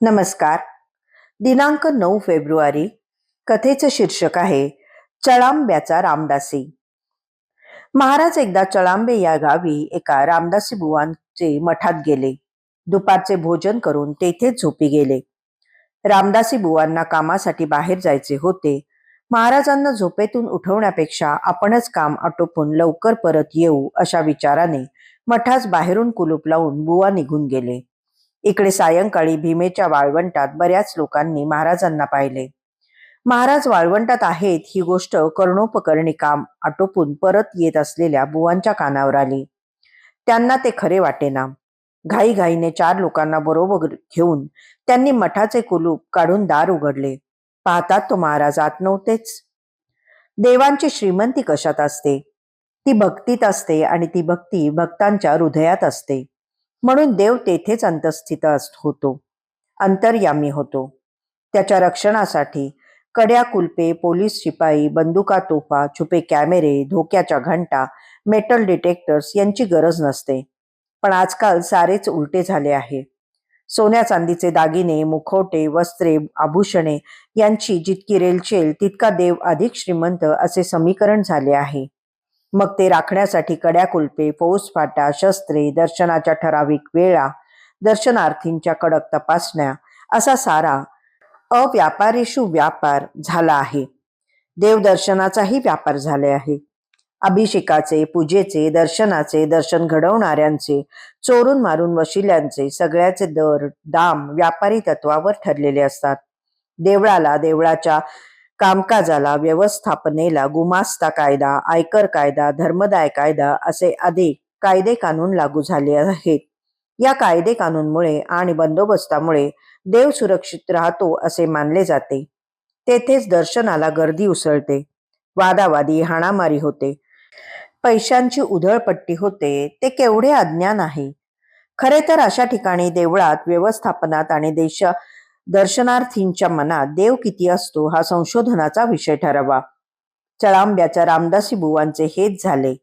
नमस्कार. दिनांक नऊ फेब्रुवारी कथेचं शीर्षक आहे चळांब्याचा रामदासी. महाराज एकदा चळांबे या गावी एका रामदासी बुवांचे मठात गेले. दुपारचे भोजन करून तेथेच झोपी गेले. रामदासी बुवांना कामासाठी बाहेर जायचे होते. महाराजांना झोपेतून उठवण्यापेक्षा आपणच काम आटोपून लवकर परत येऊ अशा विचाराने मठास बाहेरून कुलूप लावून बुवा निघून गेले. इकडे सायंकाळी भीमेच्या वाळवंटात बऱ्याच लोकांनी महाराजांना पाहिले. महाराज वाळवंटात आहेत ही गोष्ट कर्णोपकरणी काम आटोपून परत येत असलेल्या बुवांच्या कानावर आली. त्यांना ते खरे वाटेना. घाईघाईने चार लोकांना बरोबर घेऊन त्यांनी मठाचे कुलूप काढून दार उघडले. पाहतात तो महाराज आत नव्हतेच. देवांची श्रीमंती कशात असते? ती भक्तीत असते आणि ती भक्ती भक्तांच्या हृदयात असते. म्हणून देव तेथेच अंतस्थित अस- होतो. अंतर्यामी होतो. त्याच्या रक्षणासाठी कड्या कुलपे पोलीस शिपाई बंदुका तोफा छुपे कॅमेरे धोक्याच्या घंटा मेटल डिटेक्टर्स यांची गरज नसते. पण आजकाल सारेच उलटे झाले आहे. सोन्या चांदीचे दागिने मुखवटे वस्त्रे आभूषणे यांची जितकी रेलचेल तितका देव अधिक श्रीमंत असे समीकरण झाले आहे. मग ते राखण्यासाठी कड्या कुलपे फौजफाटा शस्त्रे दर्शनाच्या ठराविक वेळा दर्शनार्थींच्या कडक तपासण्या असा सारा अव्यापारेषु व्यापार झाला आहे. देवदर्शनाचाही व्यापार झाले आहे. अभिषेकाचे पूजेचे दर्शनाचे दर्शन घडवणाऱ्यांचे चोरून मारून वशिल्यांचे सगळ्याचे दर दाम व्यापारी तत्वावर ठरलेले असतात. देवळाला देवळाच्या कामकाजाला व्यवस्थापनेला गुमास्ता कायदा आयकर कायदा धर्मदाय कायदा असे अधिक कायदे कानून लागू झाले आहेत. या कायदे कानूनमुळे आणि बंदोबस्तामुळे देव सुरक्षित राहतो असे मानले जाते. तेथेच दर्शनाला गर्दी उसळते. वादावादी हाणामारी होते. पैशांची उधळपट्टी होते. ते केवढे अज्ञान आहे. खरे तर अशा ठिकाणी देवळात व्यवस्थापनात आणि देश दर्शनार्थींच्या मनात देव किती असतो हा संशोधनाचा विषय ठरावा. चळांब्याच्या रामदासी बुवांचे हेच झाले.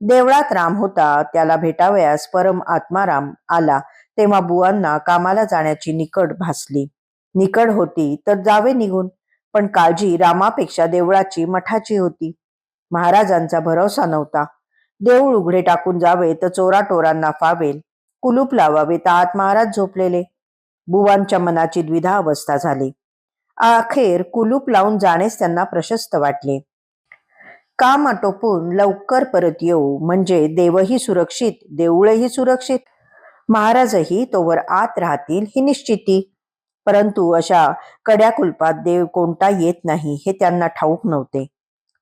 देवळात राम होता त्याला भेटावयास परम आत्माराम आला तेव्हा बुवांना कामाला जाण्याची निकड भासली. निकड होती तर जावे निघून पण काळजी रामापेक्षा देवळाची मठाची होती. महाराजांचा भरोसा नव्हता. देऊळ उघडे टाकून जावे तर चोराटोरांना फावेल. कुलूप लावावे तर आत महाराज झोपलेले. बुवांच्या मनाची द्विधा अवस्था झाली. अखेर कुलूप लावून जाणेच त्यांना प्रशस्त वाटले. काम आटोपून लवकर परत येऊ म्हणजे देवही सुरक्षित देऊळही सुरक्षित. महाराजही तोवर आत राहतील ही निश्चिती. परंतु अशा कड्या कुलपात देव कोणता येत नाही हे त्यांना ठाऊक नव्हते.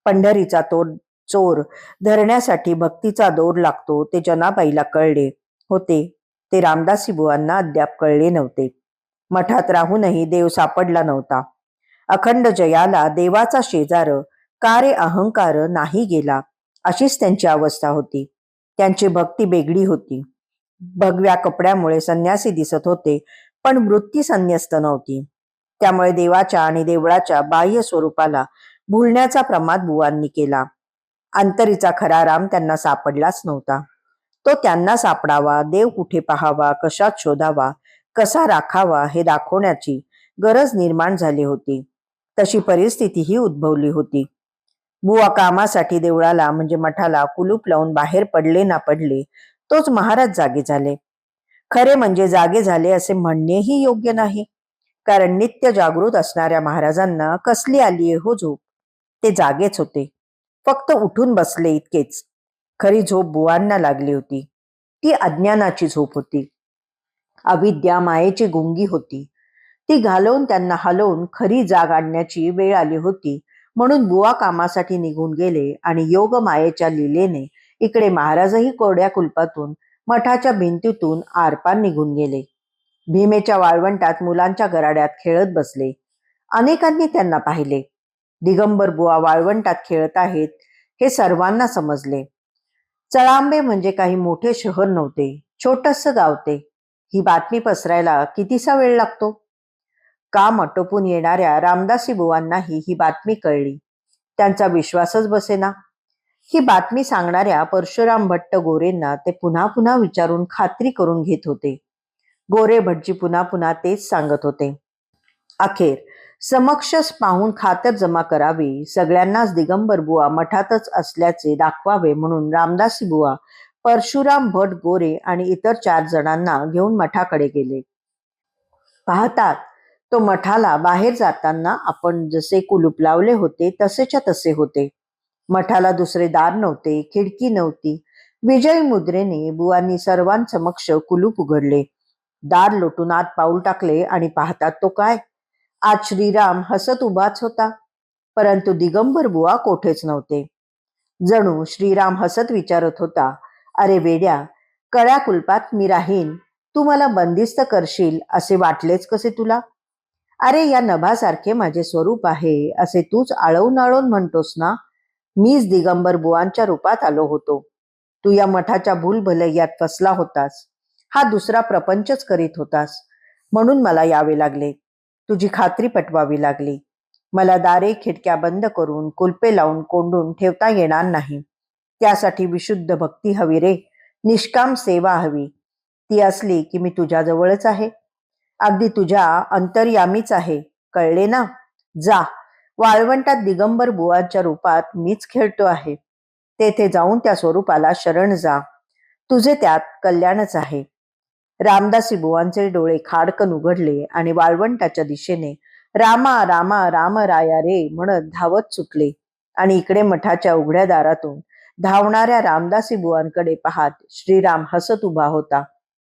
पंढरीचा तो चोर धरण्यासाठी भक्तीचा दोर लागतो ते जनाबाईला कळले होते. ते रामदासी बुवांना अद्याप कळले नव्हते. मठात राहूनही देव सापडला नव्हता. अखंड जयाला देवाचा शेजार कारे अहंकार नाही गेला अशीच त्यांची अवस्था होती. त्यांची भक्ती बेगडी होती. भगव्या कपड्यामुळे संन्यासी दिसत होते पण वृत्ती संन्यस्त नव्हती. त्यामुळे देवाच्या आणि देवळाच्या बाह्य स्वरूपाला भुलण्याचा प्रमाद बुवांनी केला. अंतरीचा खरा राम त्यांना सापडलाच नव्हता. तो त्यांना सापडावा देव कुठे पाहावा कशात शोधावा कसा राखावा हे दाखवण्याची गरज निर्माण झाली होती. तशी परिस्थितीही उद्भवली होती. बुवा कामासाठी देवळाला म्हणजे मठाला कुलूप लावून बाहेर पडले ना पडले तोच महाराज जागे झाले. खरे म्हणजे जागे झाले असे म्हणणेही योग्य नाही. कारण नित्य जागृत असणाऱ्या महाराजांना कसली आली हो झोप. ते जागेच होते. फक्त उठून बसले इतकेच. खरी झोप बुवांना लागली होती. ती अज्ञानाची झोप होती. अविद्या मायेची गुंगी होती. ती घालवून त्यांना हलवून खरी जाग आणण्याची वेळ आली होती. म्हणून बुवा कामासाठी निघून गेले आणि योग मायेच्या लिलेने इकडे महाराजही कोरड्या कुलपातून मठाच्या भिंतीतून आरपार निघून गेले. भीमेच्या वाळवंटात मुलांच्या गराड्यात खेळत बसले. अनेकांनी त्यांना पाहिले. दिगंबर बुवा वाळवंटात खेळत आहेत हे सर्वांना समजले. चळांबे म्हणजे काही मोठे शहर नव्हते छोटस गाव ते. ही बातमी पसरायला कितीसा वेळ लागतो? काम आटोपून येणाऱ्या रामदासी बुवांनाही ही बातमी कळली. त्यांचा विश्वासच बसेना. ही बातमी सांगणाऱ्या परशुराम भट्ट गोरेंना ते पुन्हा पुन्हा विचारून खात्री करून घेत होते. गोरे भटजी पुन्हा पुन्हा तेच सांगत होते. अखेर समक्षच पाहून खातर जमा करावी. सगळ्यांनाच दिगंबर बुवा मठातच असल्याचे दाखवावे म्हणून रामदासी बुवा परशुराम भट गोरे आणि इतर चार जणांना घेऊन मठाकडे गेले. पाहतात तो मठाला बाहेर जाताना आपण जसे कुलूप लावले होते तसेच्या तसे होते. मठाला दुसरे दार नव्हते खिडकी नव्हती. विजय मुद्रेने बुवांनी सर्वांसमक्ष कुलूप उघडले. दार लोटून आत पाऊल टाकले आणि पाहतात तो काय? आज श्रीराम हसत उभाच होता. परंतु दिगंबर बुवा कोठेच नव्हते. जणू श्रीराम हसत विचारत होता अरे वेड्या कळ्या कुलपात मी राहीन. तू मला बंदिस्त करशील असे वाटलेच कसे तुला? अरे या नभासारखे माझे स्वरूप आहे असे तूच आळवून आळवून म्हणतोस ना? मीच दिगंबर बुवांच्या रूपात आलो होतो. तू या मठाच्या भूल भूलभलैयात फसला होतास. हा दुसरा प्रपंचच करीत होतास. म्हणून मला यावे लागले. तुझी खात्री पटवावी लागली. मला दारे खिडक्या बंद करून कुलपे लावून कोंडून ठेवता येणार नाही. त्यासाठी विशुद्ध भक्ती हवी रे. निष्काम सेवा हवी. ती असली की मी तुझ्याजवळच आहे. अगदी तुझ्या अंतर्यामीच आहे. कळले ना? जा. वाळवंटात दिगंबर बुवांच्या रूपात मीच खेळतो आहे. तेथे जाऊन त्या स्वरूपाला शरण जा. तुझे त्यात कल्याणच आहे. रामदासी बुवांचे डोळे खाडकन उघडले आणि वाळवंटाच्या दिशेने रामा रामा राम राया रे म्हणत धावत सुटले. आणि इकडे मठाच्या उघड्या दारातून धावणाऱ्या रामदासी बुवांकडे पाहत श्रीराम हसत उभा होता.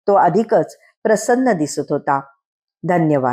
तो अधिकच प्रसन्न दिसत होता. धन्यवाद.